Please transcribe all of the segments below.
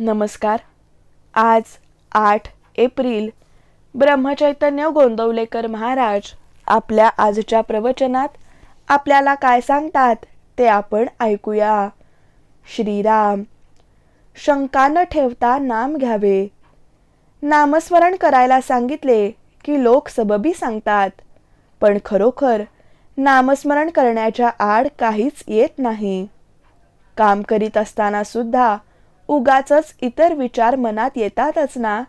नमस्कार. आज आठ एप्रिल ब्रह्मचैतन्य गोंदवलेकर महाराज आपल्या आजच्या प्रवचनात आपल्याला काय सांगतात ते आपण ऐकूया. श्रीराम शंका न ठेवता नाम घ्यावे. नामस्मरण करायला सांगितले की लोक सबबी सांगतात. पण खरोखर नामस्मरण करण्याच्या आड काहीच येत नाही. काम करीत असताना सुद्धा उगाचच इतर विचार मनात येतातच ना.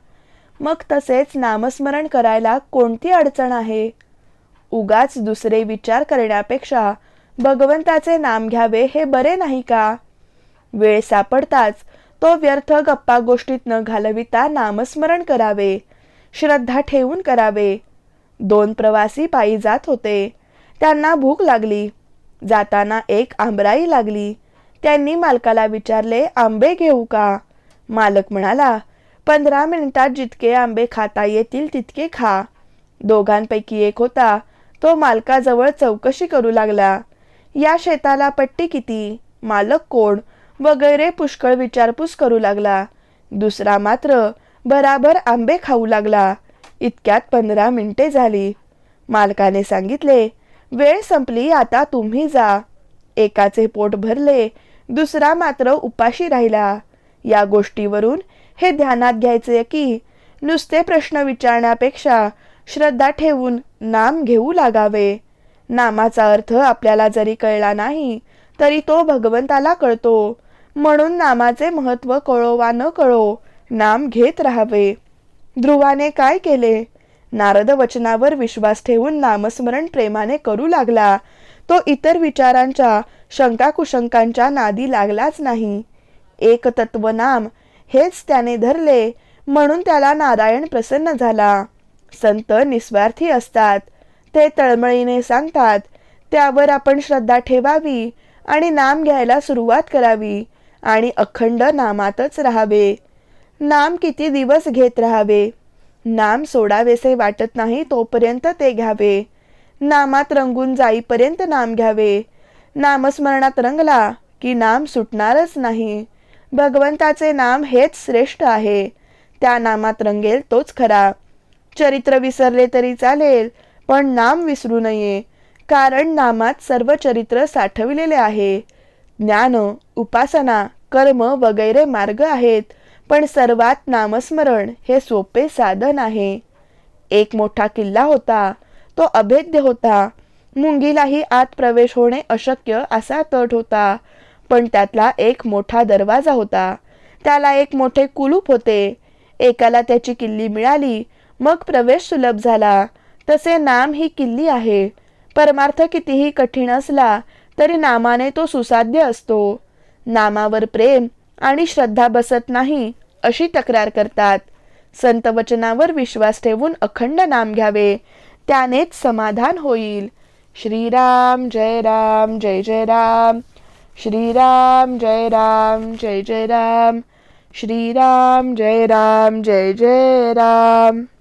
मग तसेच नामस्मरण करायला कोणती अडचण आहे? उगाच दुसरे विचार करण्यापेक्षा भगवंताचे नाम घ्यावे हे बरे नाही का? वेळ सापडताच तो व्यर्थ गप्पा गोष्टीत न घालविता नामस्मरण करावे. श्रद्धा ठेवून करावे. दोन प्रवासी पायी जात होते. त्यांना भूक लागली. जाताना एक आंबराई लागली. त्यांनी मालकाला विचारले आंबे घेऊ का? मालक म्हणाला पंधरा मिनिटात जितके आंबे खाता येतील तितके खा. दोघांपैकी एक होता. तो मालकाजवळ चौकशी करू लागला. या शेताला पट्टी किती? मालक कोण? वगैरे पुष्कळ विचारपूस करू लागला. दुसरा मात्र बराबर आंबे खाऊ लागला. इतक्यात पंधरा मिनिटे झाली. मालकाने सांगितले वेळ संपली आता तुम्ही जा. एकाचे पोट भरले. दुसरा मात्र उपाशी राहिला. या गोष्टीवरून हे ध्यानात घ्यायचे की नुसते प्रश्न विचारण्यापेक्षा श्रद्धा ठेवून नाम घेऊ लागावे. नामाचा अर्थ आपल्याला जरी कळला नाही तरी तो भगवंताला कळतो. म्हणून नामाचे महत्त्व कळो वा न कळो नाम घेत राहावे. ध्रुवाने काय केले? नारद वचनावर विश्वास ठेवून नामस्मरण प्रेमाने करू लागला. तो इतर विचारांच्या शंकाकुशंकांच्या नादी लागलाच नाही. एक नाम हेच त्याने धरले म्हणून त्याला नारायण प्रसन्न झाला. संत निस्वार्थी असतात. ते तळमळीने सांगतात त्यावर आपण श्रद्धा ठेवावी आणि नाम घ्यायला सुरुवात करावी आणि अखंड नामातच राहावे. नाम किती दिवस घेत राहावे? नाम सोडावेसे वाटत नाही तोपर्यंत ते घ्यावे. नामात रंगून जाईपर्यंत नाम घ्यावे. नामस्मरणात रंगला की नाम सुटणारच नाही. भगवंताचे नाम हेच श्रेष्ठ आहे. त्या नामात रंगेल तोच खरा. चरित्र विसरले तरी चालेल पण नाम विसरू नये. कारण नामात सर्व चरित्र साठविलेले आहे. ज्ञान उपासना कर्म वगैरे मार्ग आहेत पण सर्वात नामस्मरण हे सोपे साधन आहे. एक मोठा किल्ला होता. तो अभेद्य होता. मुंगीलाही आत प्रवेश होणे अशक्य असा तट होता. पण त्यातला एक मोठा दरवाजा होता. त्याला एक मोठे कुलूप होते. एकाला त्याची किल्ली मिळाली. मग प्रवेश सुलभ झाला. तसे नाम ही किल्ली आहे. परमार्थ कितीही कठीण असला तरी नामाने तो सुसाध्य असतो. नामावर प्रेम आणि श्रद्धा बसत नाही अशी तक्रार करतात. संत वचनावर विश्वास ठेवून अखंड नाम घ्यावे. त्यानेच समाधान होईल. श्रीराम जय राम जय जय राम. श्रीराम जय राम जय जय राम. श्रीराम जय राम जय जय राम.